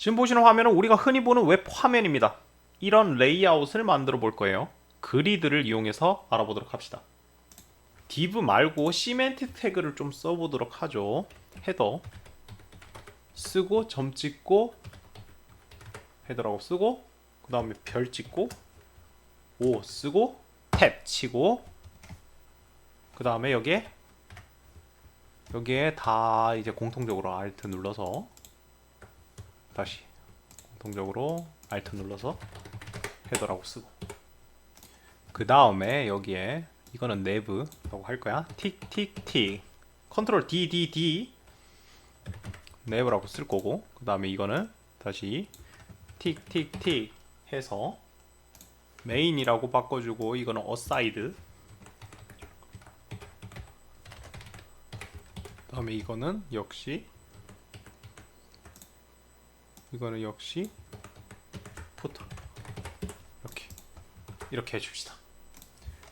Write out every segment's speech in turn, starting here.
지금 보시는 화면은 우리가 흔히 보는 웹 화면입니다. 이런 레이아웃을 만들어 볼 거예요. 그리드를 이용해서 알아보도록 합시다. div 말고 시멘트 태그를 좀 써보도록 하죠. 헤더 쓰고 점 찍고 헤더라고 쓰고 그 다음에 별 찍고 O 쓰고 탭 치고 그 다음에 여기에 여기에 다 이제 공통적으로 Alt 눌러서 다시 공통적으로 Alt 눌러서 헤더라고 쓰고. 그 다음에 여기에 이거는 내브라고 할 거야. 틱틱틱. 컨트롤 D D D. 내브라고 쓸 거고. 그 다음에 이거는 다시 틱틱틱 해서 메인이라고 바꿔주고 이거는 어사이드 다음에 이거는 역시 이거는 역시 푸터. 이렇게. 이렇게 해줍시다.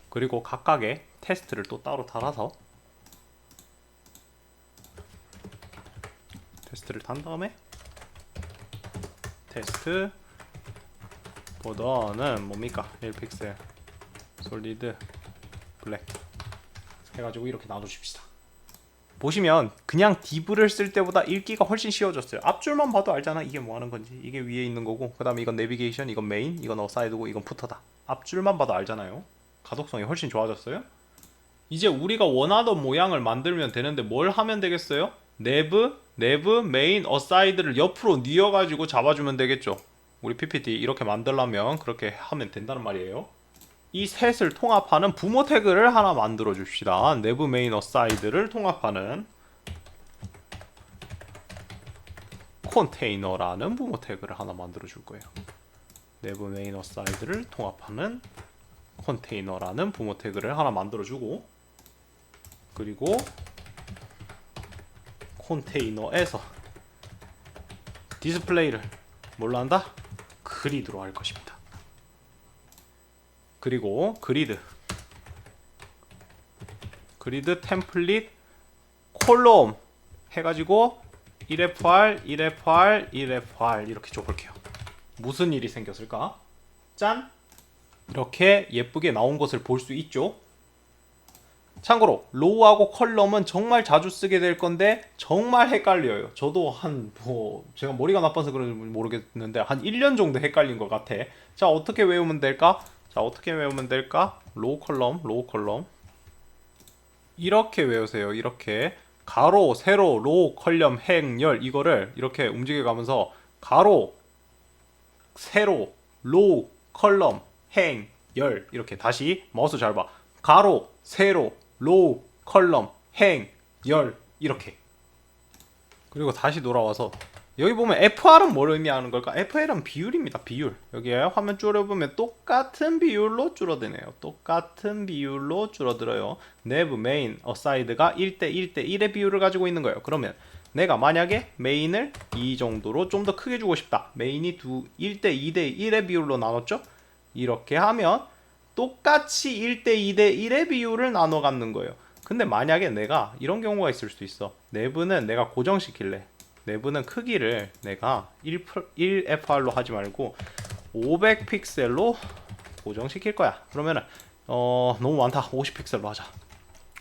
그리고 각각의 테스트를 또 따로 달아서 테스트를 단 다음에 테스트 보더는 뭡니까? 1픽셀 솔리드 블랙 해가지고 이렇게 나눠줍시다 보시면 그냥 div를 쓸 때보다 읽기가 훨씬 쉬워졌어요 앞줄만 봐도 알잖아 이게 뭐 하는 건지 이게 위에 있는 거고 그 다음에 이건 내비게이션 이건 메인 이건 어사이드고 이건 푸터다 앞줄만 봐도 알잖아요 가독성이 훨씬 좋아졌어요 이제 우리가 원하던 모양을 만들면 되는데 뭘 하면 되겠어요? 내브, 내브, 메인, 어사이드를 옆으로 뉘어 가지고 잡아주면 되겠죠. 우리 PPT 이렇게 만들려면 그렇게 하면 된다는 말이에요. 이 셋을 통합하는 부모 태그를 하나 만들어 줍시다. 내부, 메인, 어사이드를 통합하는 컨테이너라는 부모 태그를 하나 만들어 줄 거예요. 내부, 메인, 어사이드를 통합하는 컨테이너라는 부모 태그를 하나 만들어 주고 그리고 컨테이너에서 디스플레이를 뭘로 한다? 그리드로 할 것입니다. 그리고 그리드 그리드 템플릿 콜롬 해가지고 1FR, 1FR, 1FR 이렇게 줘볼게요. 무슨 일이 생겼을까? 짠! 이렇게 예쁘게 나온 것을 볼 수 있죠. 참고로 로우하고 컬럼은 정말 자주 쓰게 될 건데 정말 헷갈려요. 저도 한 뭐 제가 머리가 나빠서 그런지 모르겠는데 한 1년 정도 헷갈린 것 같아. 자 어떻게 외우면 될까? 자 어떻게 외우면 될까? 로우 컬럼, 로우 컬럼 이렇게 외우세요. 이렇게 가로, 세로, 로우, 컬럼, 행, 열 이거를 이렇게 움직여 가면서 가로, 세로, 로우, 컬럼, 행, 열 이렇게 다시 마우스 잘 봐. 가로, 세로, 로우, 컬럼, 행, 열 이렇게. 그리고 다시 돌아와서 여기 보면 FR은 뭘 의미하는 걸까? FR은 비율입니다. 비율. 여기에 화면 줄여보면 똑같은 비율로 줄어드네요. 똑같은 비율로 줄어들어요. 내부 메인 어사이드가 1대 1대 1의 비율을 가지고 있는 거예요. 그러면 내가 만약에 메인을 이 정도로 좀 더 크게 주고 싶다. 메인이 두 1대 2대 1의 비율로 나눴죠? 이렇게 하면 똑같이 1대 2대 1의 비율을 나눠 갖는 거예요. 근데 만약에 내가 이런 경우가 있을 수 있어. 내부는 내가 고정시킬래. 내부는 크기를 내가 1, 1FR로 하지 말고 500픽셀로 고정시킬 거야. 그러면은 어 너무 많다. 50픽셀로 하자.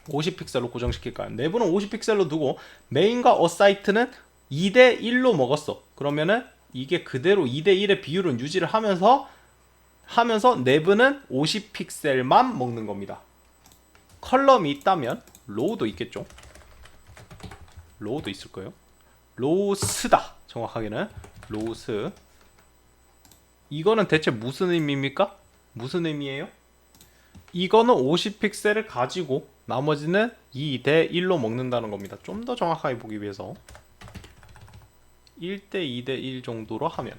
50픽셀로 고정시킬 거야. 내부는 50픽셀로 두고 메인과 어사이트는 2대 1로 먹었어. 그러면은 이게 그대로 2대 1의 비율은 유지를 하면서 하면서 내부는 50픽셀만 먹는 겁니다. 컬럼이 있다면 로우도 있겠죠. 로우도 있을 거예요. 로스다. 정확하게는 로스. 이거는 대체 무슨 의미입니까? 무슨 의미예요? 이거는 50픽셀을 가지고 나머지는 2 대 1로 먹는다는 겁니다. 좀 더 정확하게 보기 위해서 1 대 2 대 1 정도로 하면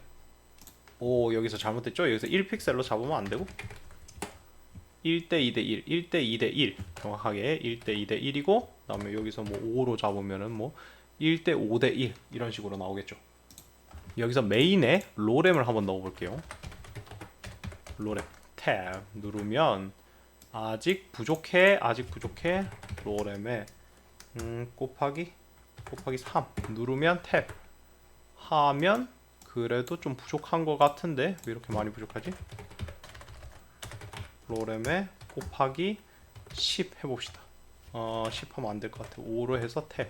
오 여기서 잘못됐죠? 여기서 1픽셀로 잡으면 안 되고 1 대 2 대 1, 1 대 2 대 1 정확하게 1 대 2 대 1이고 그 다음에 여기서 뭐 5로 잡으면은 뭐 1대 5대 1 이런 식으로 나오겠죠. 여기서 메인에 로램을 한번 넣어 볼게요. 로램 탭 누르면 아직 부족해 아직 부족해 로램에 음 곱하기 곱하기 3 누르면 탭 하면 그래도 좀 부족한 것 같은데 왜 이렇게 많이 부족하지? 로렘에 곱하기 10 해봅시다. 어, 10 하면 안 될 것 같아. 5로 해서 탭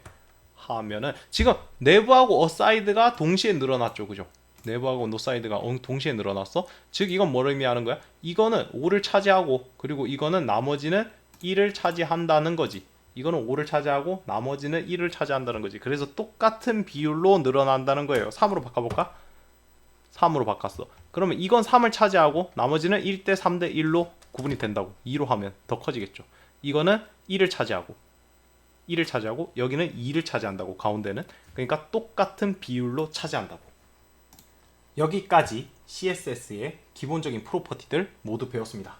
하면은 지금 내부하고 어사이드가 동시에 늘어났죠, 그죠? 내부하고 노사이드가 엉- 동시에 늘어났어. 즉 이건 뭘 의미하는 거야? 이거는 5를 차지하고 그리고 이거는 나머지는 1을 차지한다는 거지. 이거는 5를 차지하고 나머지는 1을 차지한다는 거지. 그래서 똑같은 비율로 늘어난다는 거예요. 3으로 바꿔볼까? 3으로 바꿨어. 그러면 이건 3을 차지하고 나머지는 1대 3대 1로 구분이 된다고. 2로 하면 더 커지겠죠. 이거는 1을 차지하고 1을 차지하고 여기는 2를 차지한다고 가운데는 그러니까 똑같은 비율로 차지한다고. 여기까지 CSS의 기본적인 프로퍼티들 모두 배웠습니다.